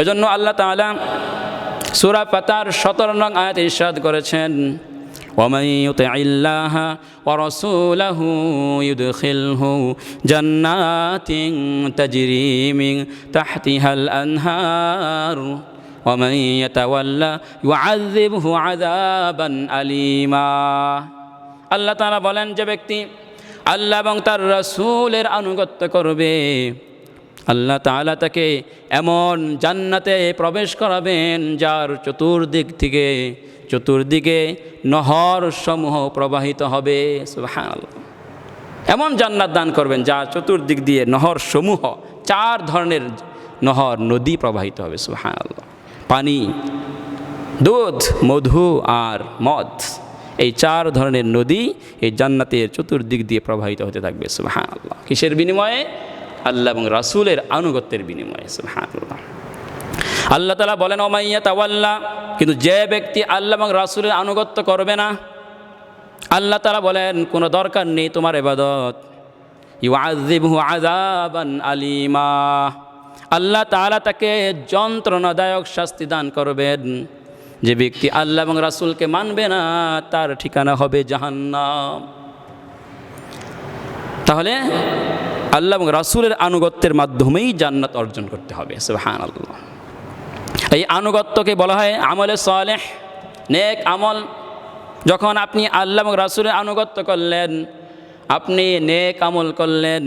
এজন্য আল্লাহ তাআলা সূরা পাতার 17 নং আয়াত ইরশাদ করেছেন ومن يطع الله ورسوله يدخله جنات تجري من تحتها الأنهار ومن يتولى يعذبه عذابا أليما আল্লাহ তাআলা বলেন যে ব্যক্তি আল্লাহ এবং তার রাসূলের আনুগত্য করবে আল্লাহ তাআলা তাকে এমন জান্নাতে প্রবেশ করাবেন, যার চতুর্দিক থেকে চতুর্দিকে নহর সমূহ প্রবাহিত হবে। এমন জান্নাত দান করবেন যা চতুর্দিক দিয়ে নহর সমূহ চার ধরনের নহর, নদী প্রবাহিত হবে। সুবহানাল্লাহ। পানি, দুধ, মধু আর মদ, এই চার ধরনের নদী এই জান্নাতের চতুর্দিক দিয়ে প্রবাহিত হতে থাকবে। সুবহানাল্লাহ। কিসের বিনিময়ে? আল্লাহ এবং রাসূলের আনুগত্যের বিনিময়ে, সুবহানাল্লাহ। আল্লাহ তালা বলেন ওমাইয়া তাওয়াল্লা কিন্তু যে ব্যক্তি আল্লাহ এবং রাসূলের আনুগত্য করবে না, আল্লাহ তালা বলেন, কোনো দরকার নেই তোমার এবাদত ইউআযিবহু আযাবান আলিমা আল্লাহ তাআলা তাকে যন্ত্রণাদায়ক শাস্তি দান করবেন। যে ব্যক্তি আল্লাহ এবং রাসূলকে মানবে না, তার ঠিকানা হবে জাহান্নাম। তাহলে আল্লাহ এবং রাসুলের আনুগত্যের মাধ্যমেই জান্নাত অর্জন করতে হবে, সুবহানাল্লাহ। এই আনুগত্যকে বলা হয় আমলে সালেহ, নেক আমল। যখন আপনি আল্লাহ এবং রাসুলের আনুগত্য করলেন, আপনি নেক আমল করলেন,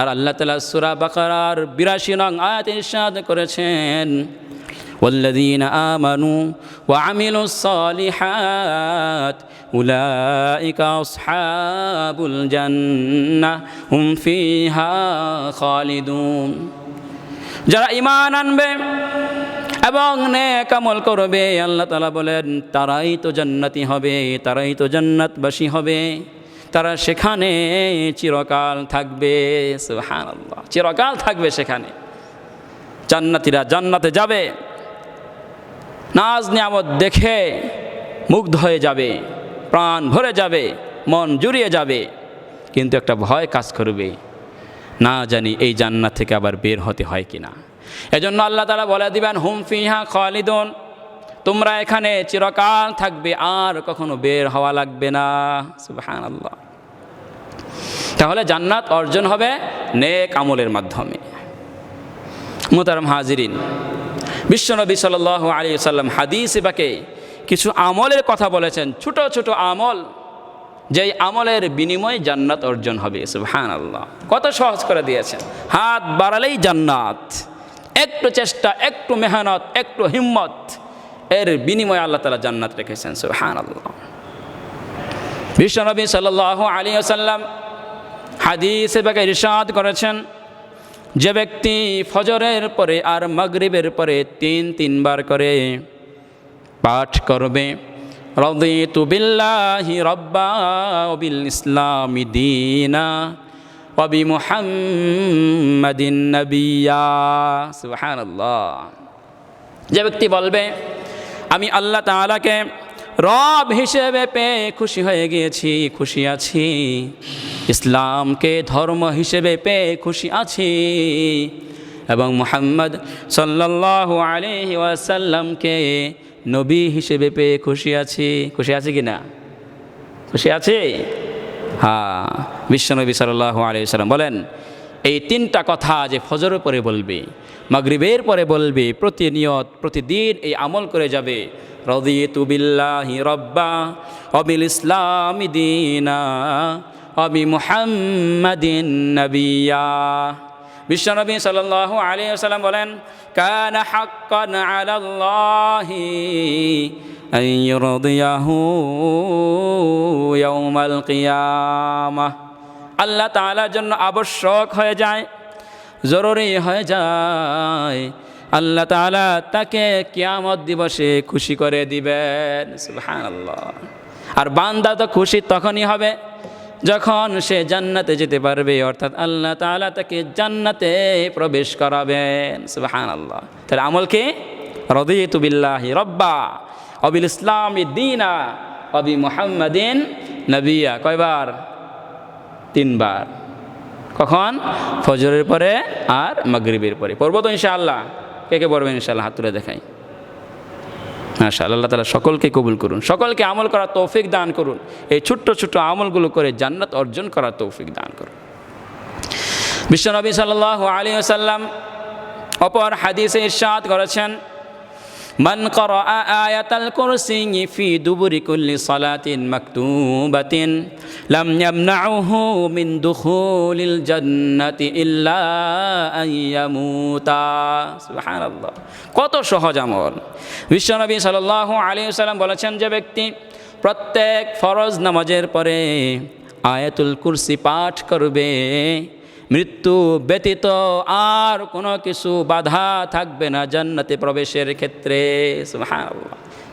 আর আল্লাহ তালা সুরা বাকার বিরাশি নং আয়াত ইরশাদ করেছেন والذين آمنوا وعملوا الصالحات أولئك أصحاب الجنة هم فيها خالدون যারা ইমান আনবে এবং নেক আমল করবে আল্লাহ তালা বলেন তারাই তো জান্নাতি হবে তারাই তো জান্নাতবাসী হবে তারা সেখানে চিরকাল থাকবে সুবহানাল্লাহ চিরকাল থাকবে সেখানে জান্নাতিরা জান্নাতে যাবে নাজ নিয়ামত দেখে মুগ্ধ হয়ে যাবে, প্রাণ ভরে যাবে, মন জুড়িয়ে যাবে, কিন্তু একটা ভয় কাজ করবে, না জানি এই জান্নাত থেকে আবার বের হতে হয় কি না এজন্য আল্লাহ তালা বলে দিবেন, হুম ফিহা খালিদুন তোমরা এখানে চিরকাল থাকবে, আর কখনো বের হওয়া লাগবে না। সুবহান আল্লাহ তাহলে জান্নাত অর্জন হবে নেক আমলের মাধ্যমে। মোতারাম হাজিরিন বিশ্বনবী সাল আলী সাল্লাম হাদিস এবাকে কিছু আমলের কথা বলেছেন, ছোট ছোট আমল, যেই আমলের বিনিময়ে জান্নাত অর্জন হবে সুবহান আল্লাহ কত সহজ করে দিয়েছেন। হাত বাড়ালেই জান্নাত। একটু চেষ্টা, একটু মেহনত, একটু হিম্মত, এর বিনিময়ে আল্লাহ তালা জান্নাত রেখেছেন সুবহান আল্লাহ বিশ্বনবী সাল আলী আসাল্লাম হাদিস এবাকে ইরশাদ করেছেন যে ব্যক্তি ফজরের পরে আর মগরিবের পরে তিন তিনবার করে পাঠ করবে, রদিতু বিল্লাহি রব্বা বিল ইসলামি দিনা অবি মুহাম্মাদিন নবিয়া। সুবহানাল্লাহ। যে ব্যক্তি বলবে, আমি আল্লাহ তাআলাকে রব হিসেবে পেয়ে খুশি হয়ে গিয়েছি, খুশি আছি। ইসলামকে ধর্ম হিসেবে পেয়ে খুশি আছি। এবং মুহাম্মদ সাল্লাল্লাহু আলাইহি ওয়াসাল্লামকে নবী হিসেবে পেয়ে খুশি আছি। খুশি আছি কি না? খুশি আছি? হ্যাঁ বিশ্বনবী সাল্লাল্লাহু আলাইহি সাল্লাম বলেন, এই তিনটা কথা যে ফজরের পরে বলবে, মাগরিবের পরে বলবে, প্রতিনিয়ত, প্রতিদিন এই আমল করে যাবে রদিতু বিল্লাহি রব্বা, অবিল ইসলামি দিনা, অবি মুহাম্মাদিন নবিয়া। বিশ্বনবী সাল্লাল্লাহু আলাইহি ওয়াসাল্লাম বলেন, কান হাক্কান আলাল্লাহি আন ইরদিয়াহু ইয়াউমাল কিয়ামাহ আল্লাহ তাআলার জন্য আবশ্যক হয়ে যায়, জরুরি হয়ে যায় আল্লাহ তাআলা তাকে কিয়ামত দিবসে খুশি করে দিবেন। আল্লাহ আর বান্দা তো খুশি তখনই হবে যখন সে জান্নাতে যেতে পারবে, অর্থাৎ আল্লাহ তাআলা তাকে জান্নাতে প্রবেশ করাবেন। সুবহানাল্লাহ। তাহলে আমল কি? রদিতু বিল্লাহি রব্বা অবিল ইসলাম দিনা অবি মুহাম্মাদিন নবিয়া। কয়বার? তিনবার। কখন? ফজরের পরে আর মাগরিবের পরে। পড়ব তো ইনশাআল্লাহ। কে কে পড়বেন ইনশাল্লাহ হাত তুলে দেখাই। মাশা আল্লাহ তালা সকলকে কবুল করুন। সকলকে আমল করার তৌফিক দান করুন। এই ছোট্ট ছোট্ট আমলগুলো করে জান্নাত অর্জন করার তৌফিক দান করুন। বিশ্বনবী সাল্লাহ আলী আসাল্লাম অপর হাদিসে ইরশাদ করেছেন من قرأ آية الكرسي في دبر كل صلاة مكتوبة لم يمنعه من دخول الجنة إلا أن يموت سبحان الله কত সহজ আমল বিশ্বনবী সাল্লাল্লাহু আলাইহি সাল্লাম বলেছেন যে ব্যক্তি প্রত্যেক ফরজ নামাজের পরে আয়াতুল কুরসি পাঠ করবে মৃত্যু ব্যতীত আর কোনো কিছু বাধা থাকবে না জান্নাতে প্রবেশের ক্ষেত্রে।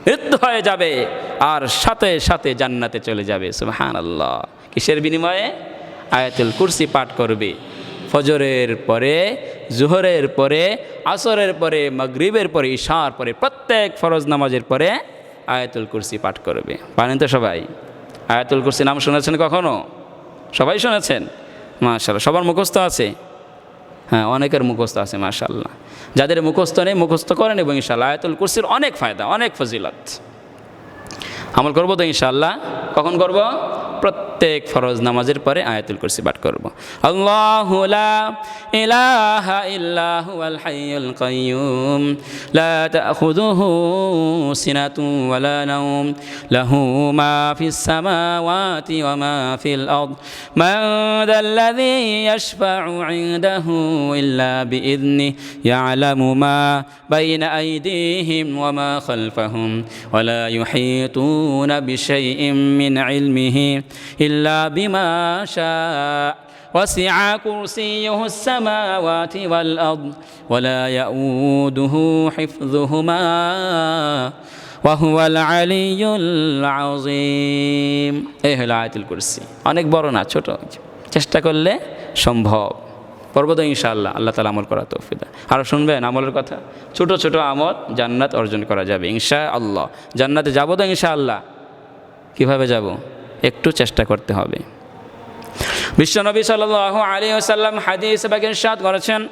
মৃত্যু হয়ে যাবে আর সাথে সাথে জান্নাতে চলে যাবে। সুবহান আল্লাহ কিসের বিনিময়ে? আয়াতুল কুরসি পাঠ করবে। ফজরের পরে, জোহরের পরে, আসরের পরে, মাগরিবের পরে, ঈশার পরে, প্রত্যেক ফরজ নামাজের পরে আয়াতুল কুরসি পাঠ করবে। পারেন তো সবাই? আয়াতুল কুরসি নাম শুনেছেন কখনো? সবাই শুনেছেন? মাশাল্লাহ সবার মুখস্থ আছে? হ্যাঁ অনেকের মুখস্থ আছে মাশাল্লাহ যাদের মুখস্থ নেই, মুখস্থ করেন এবং ইনশাল্লাহ আয়াতুল কুরসির অনেক ফায়দা, অনেক ফজিলত। আমল করব তো ইনশাল্লাহ কখন করব? প্রত্যেক প্রত্যেক ফরজ নামাজের পরে আয়াতুল কুরসি পাঠ করব আল্লাহু লা ইলাহা ইল্লা হুয়াল হাইয়ুল কাইয়ুম লা তাখুযুহু সিনাতুন ওয়ালা নাওম লাহু মা ফিস সামাওয়াতি ওয়া মা ফিল আরদ মান যাল্লাযী ইয়াশফাউ ইনদাহু ইল্লা বিইذনিহি ইয়ালামু মা বাইনা আইদিহিম ওয়া মা খালফাহুম ওয়া লা ইউহীতুনা বিশাইইন মিন ইলমিহি إلا بما شاء وسع كرسيه السماوات والأرض ولا يؤوده حفظهما وهو العلي العظيم এই হলো আয়াতুল কুরসি অনেক বড় না ছোট চেষ্টা করলে সম্ভব করবো তো ইনশাআল্লাহ আল্লাহ তালা আমল করা তৌফিদা আরও শুনবেন আমলের কথা ছোট ছোট আমল জান্নাত অর্জন করা যাবে ইনশা আল্লাহ জান্নাতে যাবো তো ইনশাআল্লাহ কীভাবে যাব একটু চেষ্টা করতে হবে। বিশ্বনবী সাল আলী আসাল্লাম বাগের সাদ করেছেন,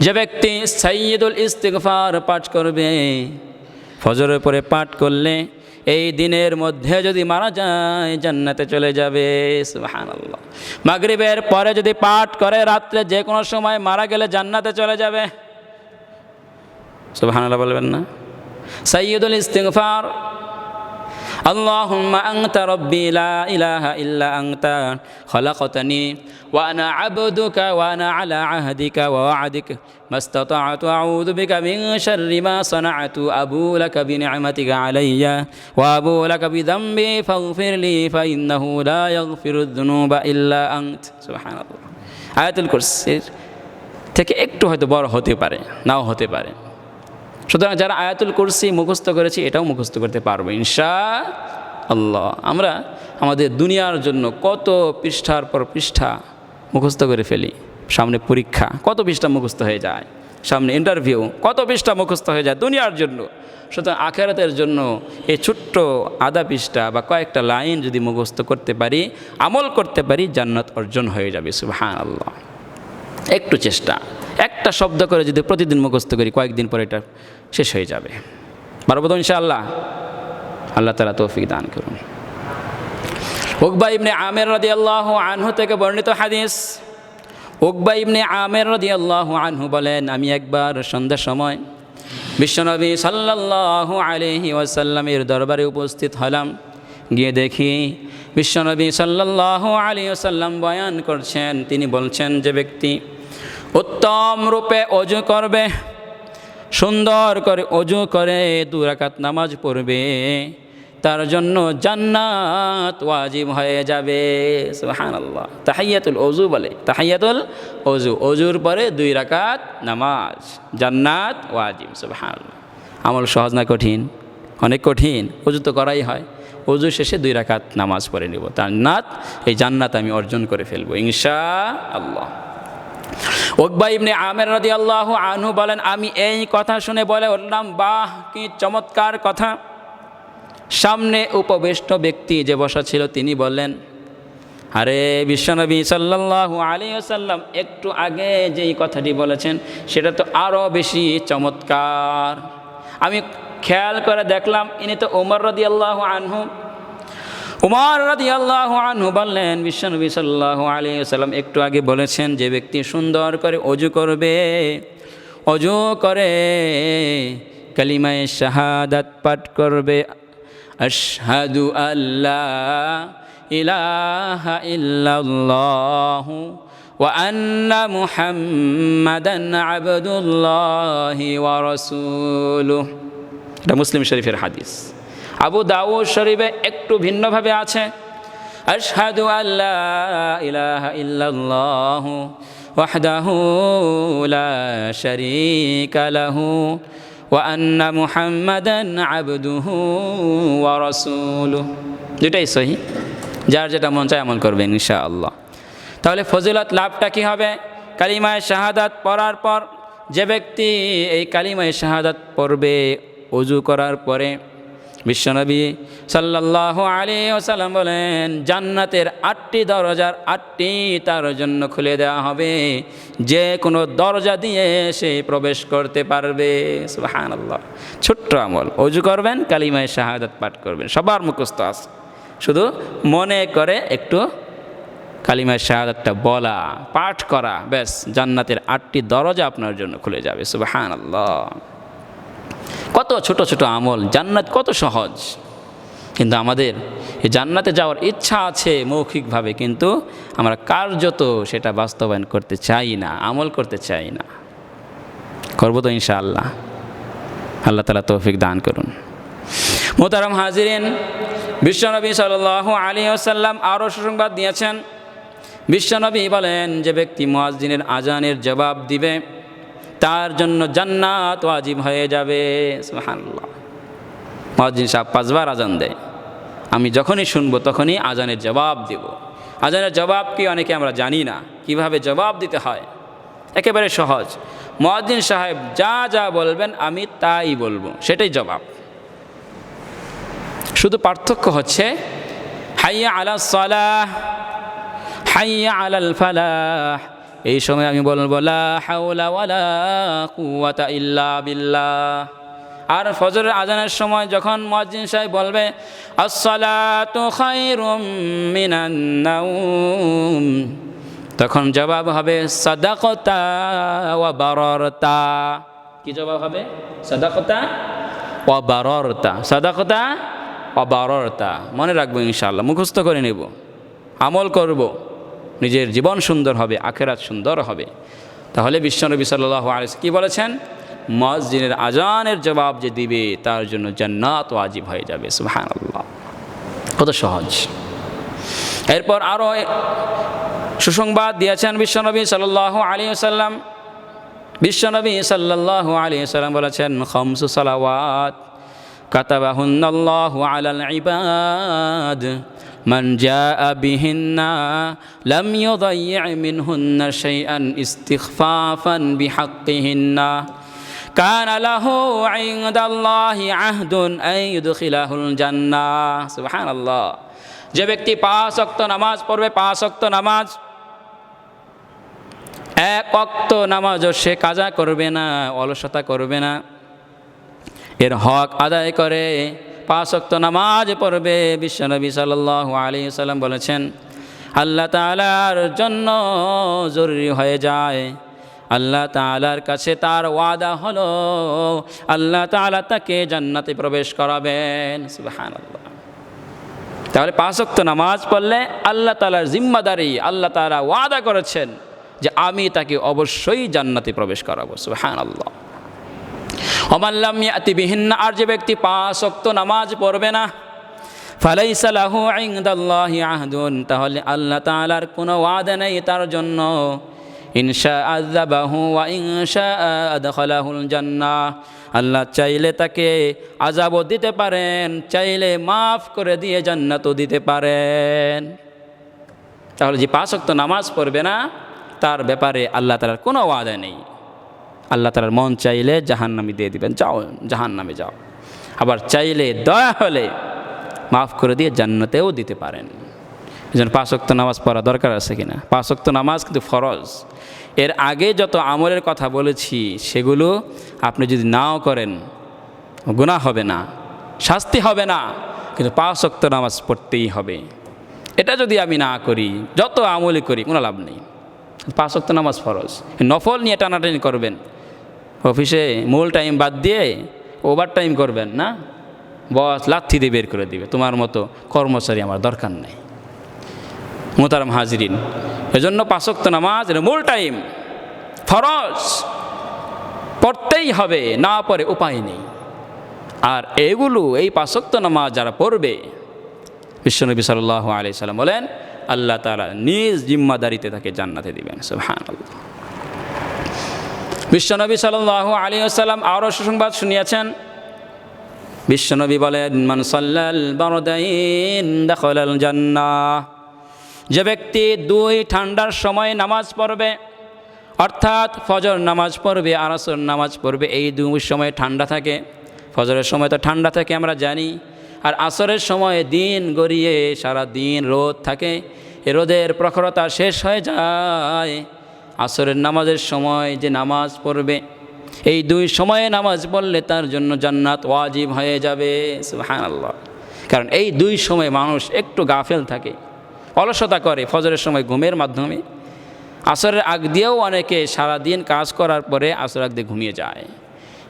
যে ব্যক্তি সাইয়দুল ইস্তিগফার পাঠ করবে, ফজরের পরে পাঠ করলে এই দিনের মধ্যে যদি মারা যায়, জান্নাতে চলে যাবে। সুবহানাল্লাহ। মাগরিবের পরে যদি পাঠ করে, রাত্রে যে কোনো সময় মারা গেলে জান্নাতে চলে যাবে। সুবহানাল্লাহ বলবেন না? সাইয়দুল ইস্তিগফার اللهم أنت ربي لا إله إلا أنت خلقتني وأنا عبدك وأنا على عهدك ووعدك ما استطعت أعوذ بك من شر ما صنعت أبو لك بنعمتك علي وأبو لك بذنبي فاغفر لي فإنه لا يغفر الذنوب إلا أنت سبحان الله آية الكرسي থেকে একটু হয়তো বড় হতে পারে নাও হতে পারে সুতরাং যারা আয়াতুল কুরসি মুখস্থ করেছি, এটাও মুখস্থ করতে পারব ইনশা আল্লাহ আমরা আমাদের দুনিয়ার জন্য কত পৃষ্ঠার পর পৃষ্ঠা মুখস্থ করে ফেলি। সামনে পরীক্ষা, কত পৃষ্ঠা মুখস্থ হয়ে যায়? সামনে ইন্টারভিউ কত পৃষ্ঠা মুখস্থ হয়ে যায় দুনিয়ার জন্য? সুতরাং আখেরাতের জন্য এই ছোট্ট আধা পৃষ্ঠা বা কয়েকটা লাইন যদি মুখস্থ করতে পারি, আমল করতে পারি, জান্নাত অর্জন হয়ে যাবে সুবহান আল্লাহ একটু চেষ্টা, একটা শব্দ করে যদি প্রতিদিন মুখস্থ করি, কয়েকদিন পরে এটা শেষ হয়ে যাবে। পারব ইনশাআল্লাহ। আল্লাহ তালা তৌফিক দান করুন। উকবা ইবনে আমের রদি আল্লাহ আনহু থেকে বর্ণিত হাদিস, উকবা ইবনে আমের রদি আল্লাহ আনহু বলেন, আমি একবার সন্ধ্যার সময় বিশ্বনবী সাল্লাল্লাহু আলহি ওয়াসাল্লামের দরবারে উপস্থিত হলাম। গিয়ে দেখি বিশ্বনবী সাল্লাল্লাহু আলী ওসাল্লাম বয়ান করছেন। তিনি বলছেন যে ব্যক্তি উত্তম রূপে অজু করবে সুন্দর করে অজু করে দু রাকাত নামাজ পড়বে, তার জন্য জান্নাত ওয়াজিব হয়ে যাবে। সুবহানাল্লাহ। তাহাইয়াতুল অজু বলে তাহাইয়াতুল অজু। অজুর পরে দুই রাকাত নামাজ, জান্নাত ওয়াজিব, সুবহানাল্লাহ। আমল সহজ না কঠিন? অনেক কঠিন। অজু তো করাই হয়। অজু শেষে দুই রাকাত নামাজ পড়ে নিব। জান্নাত এই জান্নাত আমি অর্জন করে ফেলব ইনশা আল্লাহ ওকবা ইবনে আমের রাদি আল্লাহ আনহু বলেন, আমি এই কথা শুনে বলে উঠলাম, বাহ, কি চমৎকার কথা। সামনে উপবিষ্ট ব্যক্তি যে বসা ছিল, তিনি বললেন, আরে বিশ্বনবী সাল্লাল্লাহু আলী আসাল্লাম একটু আগে যেই কথাটি বলেছেন, সেটা তো আরও বেশি চমৎকার। আমি খেয়াল করে দেখলাম, ইনি তো ওমর রদি আল্লাহ আনহু উমর রাদি আল্লাহ আনহু বললেন, বিশ্বনবী সাল্লাহ আলী সাল্লাম একটু আগে বলেছেন যে ব্যক্তি সুন্দর করে অজু করবে, অজু করে কালিমায় শাহাদাত পাঠ করবে, আশহাদু আল্লাহ ইলাহা ইল্লাল্লাহু ওয়া আন্না মুহাম্মাদান আবদুল্লাহি ওয়া রাসূলুহু। এটা মুসলিম শরীফের হাদিস। আবু দাউদ শরীফে একটু ভিন্নভাবে আছে, আশহাদু আল্লাহ ইলাহা ইল্লাল্লাহ ওয়াহদাহু লা শারীকা লাহু ওয়া আন্না মুহাম্মাদান আবদুহু ওয়া রাসূলুহু। দুটাই সহি। যার যেটা মন চায় আমল করবেন ইনশাআল্লাহ। তাহলে ফজিলত লাভটা কি হবে? কালিমায় শাহাদাত পড়ার পর যে ব্যক্তি এই কালিমায় শাহাদাত পড়বে অজু করার পরে বিশ্বনবী সাল্লাহ আলী ওসাল্লাম বলেন, জান্নাতের আটটি দরজার আটটি তার জন্য খুলে দেওয়া হবে। যে কোনো দরজা দিয়ে সে প্রবেশ করতে পারবে। সুহান আল্লাহ ছোট্ট আমল। অজু করবেন, কালিমায় শাহাদাত পাঠ করবেন। সবার মুখস্থ আছে। শুধু মনে করে একটু কালিমায় শাহাদাতটা বলা, পাঠ করা, ব্যাস, জান্নাতের আটটি দরজা আপনার জন্য খুলে যাবে। সুবাহান আল্লাহ কত ছোট ছোট আমল, জান্নাত কত সহজ। কিন্তু আমাদের এই জান্নাতে যাওয়ার ইচ্ছা আছে মৌখিকভাবে, কিন্তু আমরা কার্যত সেটা বাস্তবায়ন করতে চাই না, আমল করতে চাই না। করব তো ইনশাআল্লাহ। আল্লাহ তালা তৌফিক দান করুন। মোতারাম হাজিরিন, বিশ্বনবী সাল আলী আসাল্লাম আরও সুসংবাদ দিয়েছেন। বিশ্বনবী বলেন, যে ব্যক্তি মুয়াজ্জিনের আজানের জবাব দিবে তার জন্য জান্নাত ওয়াজিব হয়ে যাবে। সুবহানাল্লাহ। মুয়াজ্জিন সাহেব পাঁচবার আজান দেয়। আমি যখনই শুনব তখনই আজানের জবাব দেব। আজানের জবাব কি অনেকে আমরা জানি না। কীভাবে জবাব দিতে হয়? একেবারে সহজ। মুয়াজ্জিন সাহেব যা যা বলবেন আমি তাই বলব। সেটাই জবাব। শুধু পার্থক্য হচ্ছে, হাইয়া আলা সালাহ, হাইয়া আলাল ফালাহ। এই সময় আমি বলব ইল্লা বিল্লাহ। আর ফজরের আজানের সময় যখন মুয়াজ্জিন সাহেব বলবে তখন জবাব হবে, সাদাকতা ওয়া বাররতা। কি জবাব হবে? সাদাকতা ওয়া বাররতা। সাদাকতা ওয়া বাররতা। মনে রাখব ইনশাআল্লাহ, মুখস্থ করে নেব। আমল করব। নিজের জীবন সুন্দর হবে, আখেরাত সুন্দর হবে। তাহলে বিশ্বনবী সাল্লাহ আলিস কী বলেছেন? মসজিদের আজানের জবাব যে দিবে, তার জন্য জান্নাত ওয়াজিব হয়ে যাবে সুহান আল্লাহ কত সহজ। এরপর আরও সুসংবাদ দিয়েছেন বিশ্বনবী সাল্লাহ আলী সাল্লাম বিশ্বনবী সাল্লাহ আলী সাল্লাম বলেছেন, খমসু সালাওয়াত কাতাবাহুন্নাল্লাহু আলাল ইবাদ। من جاء بهن لم يضيع منهن شيئا استخفافا بحقهن كان له عند الله عهد أن يدخله الجنة سبحان الله যে ব্যক্তি পাঁচ অক্ত নামাজ পড়বে পাঁচ অক্ত নামাজ এক অক্ত নামাজও সে কাজা করবে না অলসতা করবে না এর হক আদায় করে পাঁচ নামাজ পড়বে বিশ্বনবী সাল্লাহ আলী সাল্লাম বলেছেন, আল্লাহ তালার জন্য জরুরি হয়ে যায়। আল্লাহ তালার কাছে তার ওয়াদা হলো, আল্লাহ তালা তাকে জান্নাতে প্রবেশ করাবেন। তাহলে পাঁচ অক্ত নামাজ পড়লে আল্লাহ তালার জিম্মাদারি, আল্লাহ তালা ওয়াদা করেছেন যে আমি তাকে অবশ্যই জান্নাতে প্রবেশ করাবো। সুবাহান আল্লাহ অমাল্লাম আর যে ব্যক্তি পাঁচ অক্ত নামাজ পড়বে না আহদুন, তাহলে আল্লাহ তাআলার কোনো ওয়াদা নেই তার জন্য। ইনশা ইনশা আল্লাহ চাইলে তাকে আজাবও দিতে পারেন, চাইলে মাফ করে দিয়ে জান্নাতও দিতে পারেন। তাহলে যে পাঁচ অক্ত নামাজ পড়বে না, তার ব্যাপারে আল্লাহ তালার কোনো ওয়াদা নেই। আল্লাহ তালার মন চাইলে জাহান্নামি দিয়ে দিবেন। যাও, জাহান্নামে যাও। আবার চাইলে দয়া হলে মাফ করে দিয়ে জান্নাতেও দিতে পারেন। এই জন্য পাঁচক্ত নামাজ পড়া দরকার আছে কিনা? পাঁচক্ত নামাজ কিন্তু ফরজ। এর আগে যত আমলের কথা বলেছি, সেগুলো আপনি যদি নাও করেন গুণা হবে না, শাস্তি হবে না। কিন্তু পাঁচ অক্ত নামাজ পড়তেই হবে। এটা যদি আমি না করি, যত আমলই করি, কোনো লাভ নেই। পাঁচ অক্ত নামাজ ফরজ। নফল নিয়ে টানাটানি করবেন। অফিসে মূল টাইম বাদ দিয়ে ওভার টাইম করবেন, না? বস, লাথি দিয়ে বের করে দিবে। তোমার মতো কর্মচারী আমার দরকার নেই। মোতারাম হাজরিন, এজন্য পাঁচক্ত নামাজ মূল টাইম ফরজ। পড়তেই হবে, না পড়ে উপায় নেই। আর এগুলো, এই পাঁচক্ত নামাজ যারা পড়বে, বিশ্বনবী সাল্লাহ আলি সাল্লাম বলেন, আল্লাহ তালা নিজ জিম্মাদারিতে তাকে জান্নাতে দিবেন আল্লাহ বিশ্বনবী সাল্লাহ আলী আসাল্লাম আরও সুসংবাদ শুনিয়েছেন। বিশ্বনবী বলেন মানসাল্লাল বরদাইন দখলাল জান্নাহ। যে ব্যক্তি দুই ঠান্ডার সময় নামাজ পড়বে, অর্থাৎ ফজর নামাজ পড়বে আর আসর নামাজ পড়বে, এই দুই সময় ঠান্ডা থাকে। ফজরের সময় তো ঠান্ডা থাকে, আমরা জানি। আর আসরের সময় দিন গড়িয়ে সারা দিন রোদ থাকে রোদের প্রখরতা শেষ হয়ে যায়। আসরের নামাজের সময় যে নামাজ পড়বে, এই দুই সময়ে নামাজ পড়লে তার জন্য জান্নাত ওয়াজিব হয়ে যাবে হ্যাঁ আল্লাহ কারণ এই দুই সময় মানুষ একটু গাফেল থাকে, অলসতা করে ফজরের সময় ঘুমের মাধ্যমে। আসরের আগ দিয়েও অনেকে সারাদিন কাজ করার পরে আসর আগ দিয়ে ঘুমিয়ে যায়।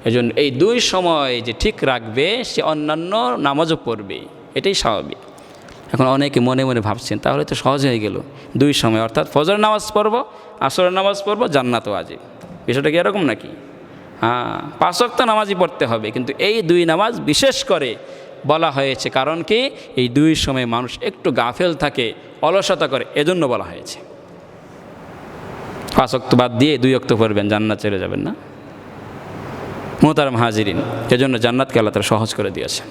এজন্য এই দুই সময় যে ঠিক রাখবে, সে অন্যান্য নামাজও পড়বে, এটাই স্বাভাবিক। এখন অনেকে মনে মনে ভাবছেন, তাহলে তো সহজ হয়ে গেল। দুই সময়, অর্থাৎ ফজর নামাজ পড়ব, আসরের নামাজ পড়ব, জান্নাতও আজিব বিষয়টা কি এরকম নাকি? হ্যাঁ পাঁচক্ত নামাজই পড়তে হবে, কিন্তু এই দুই নামাজ বিশেষ করে বলা হয়েছে। কারণ কি? এই দুই সময় মানুষ একটু গাফেল থাকে, অলসতা করে, এজন্য বলা হয়েছে। পাঁচ অক্ত বাদ দিয়ে দুই অক্ত পড়বেন, জান্নাত চলে যাবেন না। মোহতারাম হাজিরিন, এজন্য জান্নাতকে আল্লাহ তারা সহজ করে দিয়েছেন।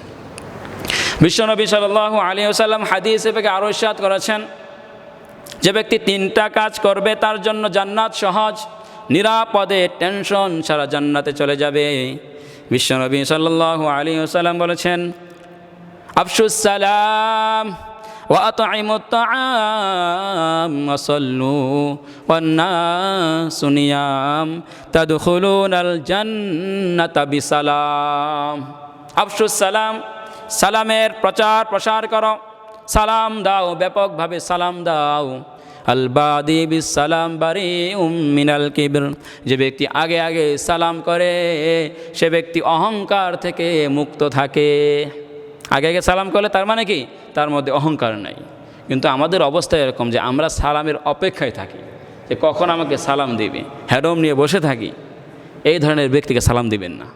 বিশ্বনবী সাল্লাহ আলী আসাল্লাম হাদিস থেকে আরও ইসাদ করেছেন যে ব্যক্তি তিনটা কাজ করবে তার জন্য জান্নাত সহজ নিরাপদে টেনশন সারা জান্নাতে চলে যাবে বিশ্বনবী সাল্লাহ আলী আসাল্লাম বলেছেন আফসুস সালাম وأطعموا الطعام وصلوا والناس نيام تدخلون الجنة بسلام আফসুস সালাম সালামের প্রচার প্রসার করো। সালাম দাও, ব্যাপকভাবে সালাম দাও। আলবাদি সালাম বারি মিনাল কিবর। যে ব্যক্তি আগে আগে সালাম করে, সে ব্যক্তি অহংকার থেকে মুক্ত থাকে। আগে আগে সালাম করলে তার মানে কি? তার মধ্যে অহংকার নাই। কিন্তু আমাদের অবস্থা এরকম যে আমরা সালামের অপেক্ষায় থাকি, যে কখন আমাকে সালাম দিবে? হ্যাডম নিয়ে বসে থাকি। এই ধরনের ব্যক্তিকে সালাম দিবেন না।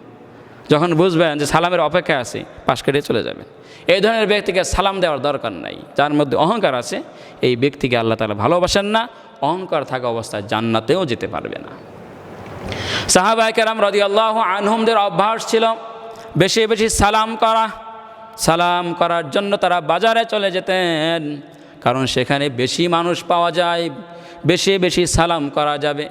যখন বুঝবেন যে সালামের অপেক্ষা আছে, পাশ কেটে চলে যাবেন। এই ধরনের ব্যক্তিকে সালাম দেওয়ার দরকার নাই। যার মধ্যে অহংকার আছে, এই ব্যক্তিকে আল্লাহ তালা ভালোবাসেন না, অহংকার থাকা অবস্থায় জান্নাতেও যেতে পারবে না। সাহাবাহিকেরাম রদি আল্লাহ আনহুমদের অভ্যাস ছিল বেশি বেশি সালাম করা। সালাম করার জন্য তারা বাজারে চলে যেতেন, কারণ সেখানে বেশি মানুষ পাওয়া যায়, বেশি বেশি সালাম করা যাবে।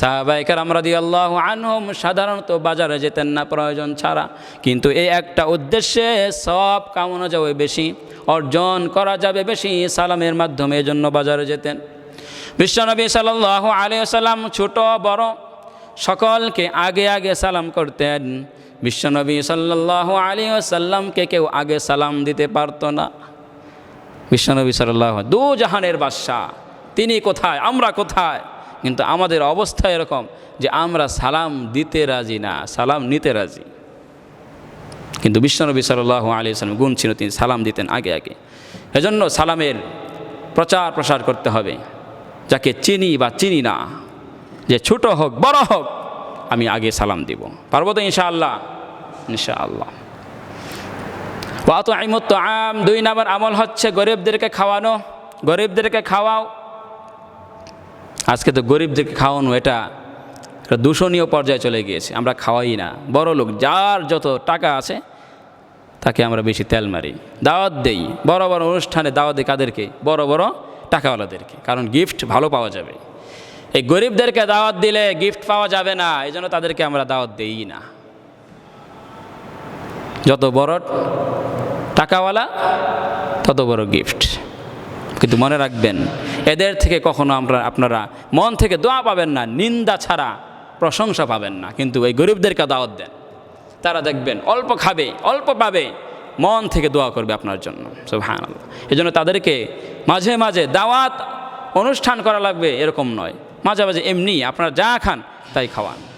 সাহাবাইকার আমরা দিয়ে আল্লাহ আনহম সাধারণত বাজারে যেতেন না, প্রয়োজন ছাড়া। কিন্তু এই একটা উদ্দেশ্যে সব কামনা যাবে বেশি, অর্জন করা যাবে বেশি, সালামের মাধ্যমে এজন্য বাজারে যেতেন। বিশ্বনবী সাল্লাহ আলী সাল্লাম ছোট, বড়, সকলকে আগে আগে সালাম করতেন। বিশ্বনবী সাল্লাহ আলী সাল্লামকে কেউ আগে সালাম দিতে পারতো না। বিশ্বনবী সাল্লাহ দু জাহানের বাদশাহ, তিনি কোথায়, আমরা কোথায়? কিন্তু আমাদের অবস্থা এরকম যে আমরা সালাম দিতে রাজি না, সালাম নিতে রাজি। কিন্তু বিশ্বনবী সাল্লাহ আলী সাল্লাম গুণ ছিল, তিনি সালাম দিতেন আগে আগে। এজন্য সালামের প্রচার প্রসার করতে হবে, যাকে চিনি বা চিনি না, যে ছোট হোক, বড় হোক, আমি আগে সালাম দিব। পারব তো ইনশাআল্লাহ? ইনশাআল্লাহ। অত আইমত আম দুই নাম্বার আমল হচ্ছে গরিবদেরকে খাওয়ানো, গরিবদেরকে খাওয়াও আজকে তো গরিবদেরকে খাওয়ানো, এটা একটা দূষণীয় পর্যায়ে চলে গিয়েছে, আমরা খাওয়াই না। বড় লোক, যার যত টাকা আছে, তাকে আমরা বেশি তেল মারি। দাওয়াত দেই, বড় বড় অনুষ্ঠানে দাওয়াত দিই কাদেরকে? বড় বড় টাকাওয়ালাদেরকে, কারণ গিফট ভালো পাওয়া যাবে। এই গরিবদেরকে দাওয়াত দিলে গিফট পাওয়া যাবে না এই জন্য তাদেরকে আমরা দাওয়াত দেই না। যত বড় টাকাওয়ালা, তত বড় গিফট কিন্তু মনে রাখবেন, এদের থেকে কখনো আমরা, আপনারা মন থেকে দোয়া পাবেন না, নিন্দা ছাড়া প্রশংসা পাবেন না। কিন্তু এই গরিবদেরকে দাওয়াত দেন। তারা দেখবেন অল্প খাবে, অল্প পাবে, মন থেকে দোয়া করবে আপনার জন্য। সুবহান আল্লাহ এই জন্য তাদেরকে মাঝে মাঝে দাওয়াত অনুষ্ঠান করা লাগবে, এরকম নয়। মাঝে মাঝে এমনি আপনারা যা খান, তাই খাওয়ান।